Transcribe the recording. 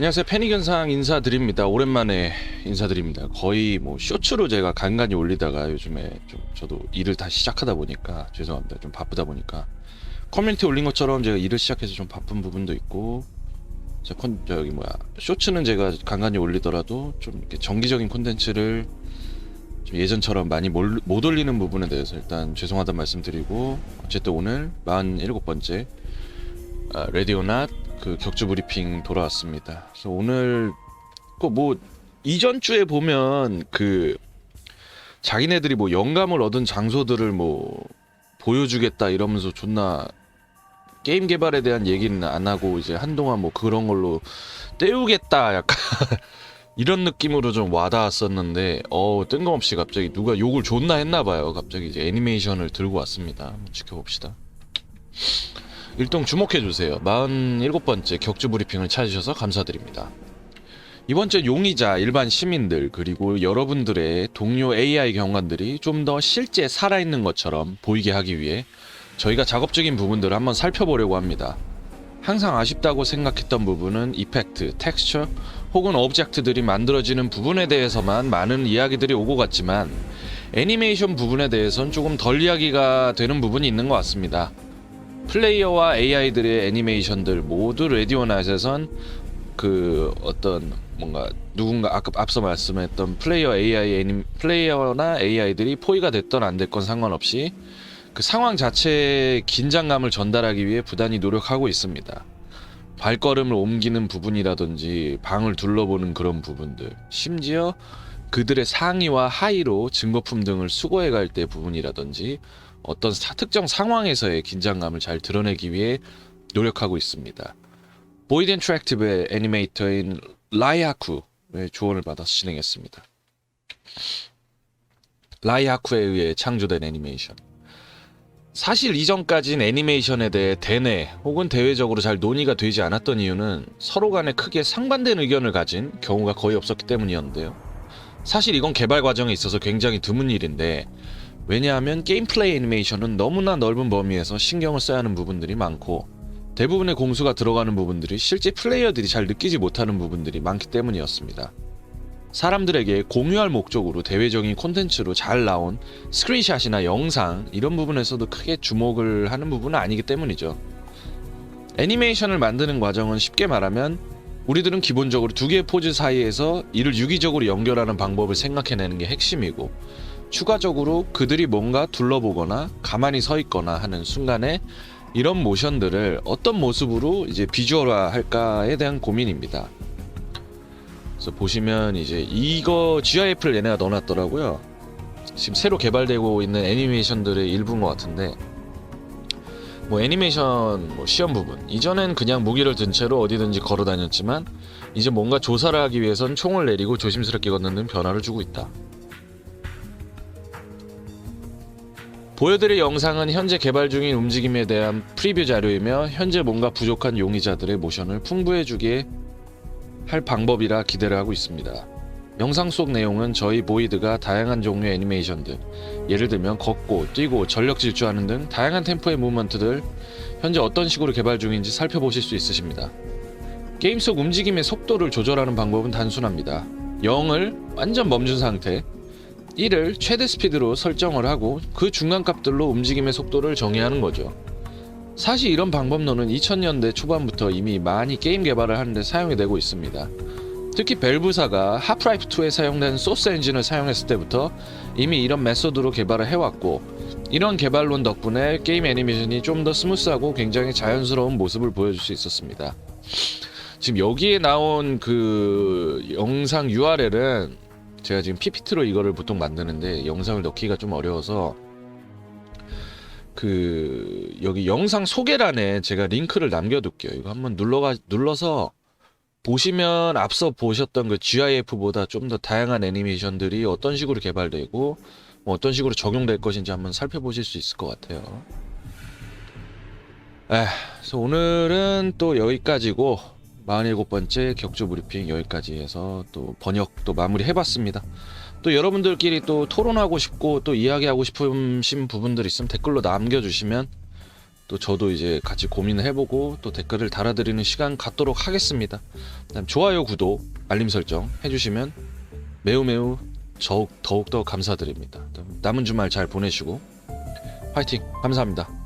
안녕하세요. 패닉현상 인사드립니다. 오랜만에 인사드립니다. 거의 뭐 쇼츠로 제가 간간히 올리다가 요즘에 좀 저도 일을 다시 시작하다 보니까 죄송합니다. 좀 바쁘다 보니까 커뮤니티 올린 것처럼 제가 일을 시작해서 좀 바쁜 부분도 있고 저 컨, 저기 뭐야 쇼츠는 제가 간간히 올리더라도 좀 이렇게 정기적인 콘텐츠를 좀 예전처럼 많이 몰- 못 올리는 부분에 대해서 일단 죄송하다는 말씀드리고 어쨌든 오늘 47번째 아, 레디오낫 그 격주 브리핑 돌아왔습니다. 그래서 오늘 그뭐 이전 주에 보면 그 자기네들이 뭐 영감을 얻은 장소들을 뭐 보여주겠다 이러면서 존나 게임 개발에 대한 얘기는 안 하고 이제 한동안 뭐 그런 걸로 때우겠다 약간 이런 느낌으로 좀 와닿았었는데 어 뜬금없이 갑자기 누가 욕을 존나 했나 봐요. 갑자기 이제 애니메이션을 들고 왔습니다. 지켜봅시다. 일동 주목해 주세요. 47번째 격주 브리핑을 찾으셔서 감사드립니다. 이번 주 용의자, 일반 시민들, 그리고 여러분들의 동료 AI 경관들이 좀 더 실제 살아있는 것처럼 보이게 하기 위해 저희가 작업적인 부분들을 한번 살펴보려고 합니다. 항상 아쉽다고 생각했던 부분은 이펙트, 텍스처 혹은 오브젝트들이 만들어지는 부분에 대해서만 많은 이야기들이 오고 갔지만 애니메이션 부분에 대해서는 조금 덜 이야기가 되는 부분이 있는 것 같습니다. 플레이어와 AI들의 애니메이션들 모두 레디오낫에선 그 어떤 뭔가 누군가 아까 앞서 말씀했던 플레이어 AI 애니 플레이어나 AI들이 포위가 됐던 안 됐건 상관없이 그 상황 자체의 긴장감을 전달하기 위해 부단히 노력하고 있습니다. 발걸음을 옮기는 부분이라든지 방을 둘러보는 그런 부분들, 심지어 그들의 상의와 하의로 증거품 등을 수거해 갈 때 부분이라든지 어떤 사- 특정 상황에서의 긴장감을 잘 드러내기 위해 노력하고 있습니다. 보이드 인터랙티브의 애니메이터인 라이하쿠의 조언을 받아서 진행했습니다. 라이하쿠에 의해 창조된 애니메이션. 사실 이전까진 애니메이션에 대해 대내 혹은 대외적으로 잘 논의가 되지 않았던 이유는 서로 간에 크게 상반된 의견을 가진 경우가 거의 없었기 때문이었는데요. 사실 이건 개발 과정에 있어서 굉장히 드문 일인데 왜냐하면 게임 플레이 애니메이션은 너무나 넓은 범위에서 신경을 써야 하는 부분들이 많고 대부분의 공수가 들어가는 부분들이 실제 플레이어들이 잘 느끼지 못하는 부분들이 많기 때문이었습니다. 사람들에게 공유할 목적으로 대외적인 콘텐츠로 잘 나온 스크린샷이나 영상 이런 부분에서도 크게 주목을 하는 부분은 아니기 때문이죠. 애니메이션을 만드는 과정은 쉽게 말하면 우리들은 기본적으로 두 개의 포즈 사이에서 이를 유기적으로 연결하는 방법을 생각해내는 게 핵심이고 추가적으로 그들이 뭔가 둘러보거나 가만히 서 있거나 하는 순간에 이런 모션들을 어떤 모습으로 이제 비주얼화 할까에 대한 고민입니다. 그래서 보시면 이제 이거 GIF를 얘네가 넣어놨더라고요. 지금 새로 개발되고 있는 애니메이션들의 일부인 것 같은데 뭐 애니메이션 뭐 시험 부분 이전엔 그냥 무기를 든 채로 어디든지 걸어 다녔지만 이제 뭔가 조사를 하기 위해선 총을 내리고 조심스럽게 걷는 등 변화를 주고 있다. 보여드릴 영상은 현재 개발 중인 움직임에 대한 프리뷰 자료이며 현재 뭔가 부족한 용의자들의 모션을 풍부해주게 할 방법이라 기대를 하고 있습니다. 영상 속 내용은 저희 보이드가 다양한 종류의 애니메이션들, 예를 들면 걷고, 뛰고, 전력 질주하는 등 다양한 템포의 무브먼트들 현재 어떤 식으로 개발 중인지 살펴보실 수 있으십니다. 게임 속 움직임의 속도를 조절하는 방법은 단순합니다. 0을 완전 멈춘 상태, 1을 최대 스피드로 설정을 하고 그 중간 값들로 움직임의 속도를 정의하는 거죠. 사실 이런 방법론은 2000년대 초반부터 이미 많이 게임 개발을 하는데 사용이 되고 있습니다. 특히 벨브사가 하프라이프 2에 사용된 소스 엔진을 사용했을 때부터 이미 이런 메소드로 개발을 해왔고 이런 개발론 덕분에 게임 애니메이션이 좀 더 스무스하고 굉장히 자연스러운 모습을 보여줄 수 있었습니다. 지금 여기에 나온 그 영상 URL은 제가 지금 PPT로 이거를 보통 만드는데 영상을 넣기가 좀 어려워서 그 여기 영상 소개란에 제가 링크를 남겨둘게요. 이거 한번 눌러가 눌러서 보시면 앞서 보셨던 그 GIF보다 좀 더 다양한 애니메이션들이 어떤 식으로 개발되고 뭐 어떤 식으로 적용될 것인지 한번 살펴보실 수 있을 것 같아요. 에, 그래서 오늘은 또 여기까지고 47번째 격주 브리핑 여기까지 해서 또 번역도 마무리 해봤습니다. 또 여러분들끼리 또 토론하고 싶고 또 이야기하고 싶으신 부분들 있으면 댓글로 남겨주시면 또 저도 이제 같이 고민을 해보고 또 댓글을 달아드리는 시간 갖도록 하겠습니다. 그다음 좋아요, 구독, 알림 설정 해주시면 매우 매우 더욱 더욱 더 감사드립니다. 남은 주말 잘 보내시고 화이팅 감사합니다.